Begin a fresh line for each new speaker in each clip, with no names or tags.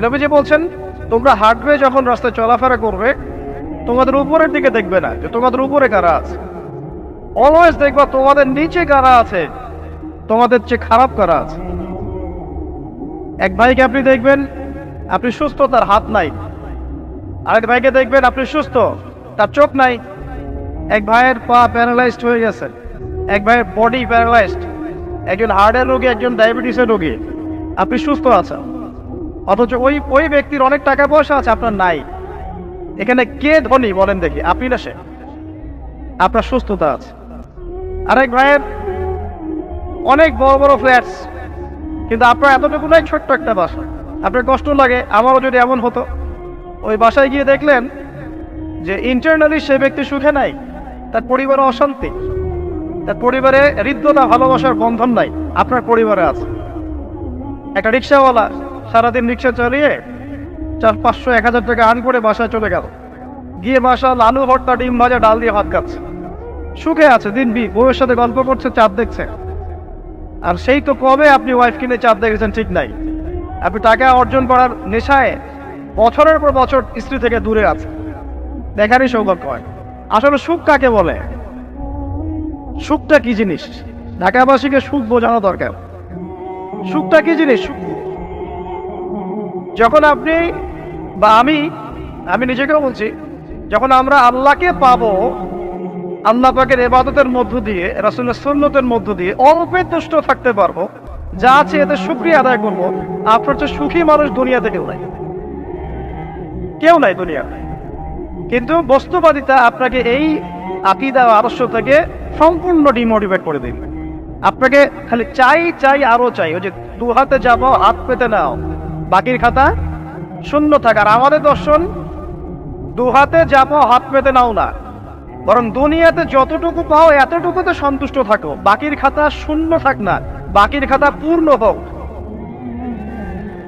নবীজি বলছেন, তোমরা হাঁটবে যখন রাস্তায় চলাফেরা করবে, তোমাদের উপরের দিকে দেখবে না যে তোমাদের উপরে কারা আছে। অলওয়েজ দেখবা তোমাদের নিচে কারা আছে, তোমাদের চেয়ে খারাপ কারা আছে। এক ভাইকে আপনি দেখবেন, আপনি সুস্থ, তার হাত নাই। আরেক ভাইকে দেখবেন, আপনি সুস্থ, তার চোখ নাই। এক ভাইয়ের পা প্যারালাইজড হয়ে গেছে। এক ভাইয়ের বডি প্যারালাইজড একজন হার্টের রোগী, একজন ডায়াবেটিসের রোগী। আপনি সুস্থ আছেন। অথচ ওই ওই ব্যক্তির অনেক টাকা পয়সা আছে, আপনার নাই। এখানে কে ধনী বলেন দেখি, আপনি না সে? আপনার সুস্থতা আছে। আরেক ভাইয়ের অনেক বড় বড় ফ্ল্যাটস কিন্তু আপনার এতটুকু নাই ছোট্ট একটা বাসা। আপনার কষ্ট লাগে, আমারও যদি এমন হতো। ওই বাসায় গিয়ে দেখলেন যে ইন্টারনালি সে ব্যক্তি সুখে নাই, তার পরিবারে অশান্তি, তার পরিবারে হৃদ্যতা, ভালোবাসার বন্ধন নাই, আপনার পরিবারে আছে। একটা রিক্সাওয়ালা সারাদিন রিক্সা চালিয়ে চার পাঁচশো, এক হাজার টাকা আর্ন করে বাসায় চলে গেল। গিয়ে বাসা লালু, ভর্তা, ডিম ভাজা, ডাল দিয়ে ভাত খাচ্ছে। সুখে আছে দিন বি, বউয়ের সাথে গল্প করছে, চাঁদ দেখছে। আর সেই তো কবে আপনি ওয়াইফ কিনে চাঁদ দেখেছেন ঠিক নাই। আপনি টাকা অর্জন করার নেশায় বছরের পর বছর স্ত্রী থেকে দূরে আছে। দেখারই সৌভাগ্য হয়। আসলে সুখ কাকে বলে? সুখটা কি জিনিস? ঢাকাবাসীকে সুখ বোঝানো দরকার। সুখটা কি জিনিস? যখন আপনি বা আমি আমি নিজেকেও বলছি, যখন আমরা আল্লাহকে পাবো, আল্লাহ পাকের এবাদতের মধ্য দিয়ে, রাসুলের সুন্নতের মধ্য দিয়ে অল্পে তুষ্ট থাকতে পারব, যা আছে এতে সুক্রিয়া আদায় করব, আপনার চেয়ে সুখী মানুষ দুনিয়াতে কেউ নাই। কেউ নাই দুনিয়া কিন্তু বস্তুবাদিতা আপনাকে এই আকিদা আদর্শ থেকে সম্পূর্ণ ডিমোটিভেট করে দিন আপনাকে খালি চাই চাই, আরও চাই, ওই যে দু হাতে যাব, হাত পেতে নাও। বাকির খাতা শূন্য থাক আর আমাদের দর্শন, দু হাতে যাব হাত পেতে নাও না। বরং দুনিয়াতে যতটুকু পাও, এতটুকুতে সন্তুষ্ট থাকো। বাকির খাতা শূন্য থাক না, বাকির খাতা পূর্ণ হোক।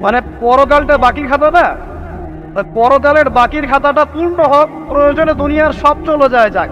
মানে পরকালটা বাকির খাতা না? পরকালের বাকির খাতাটা পূর্ণ হোক, প্রয়োজনে দুনিয়ার সব চলে যায় যাক।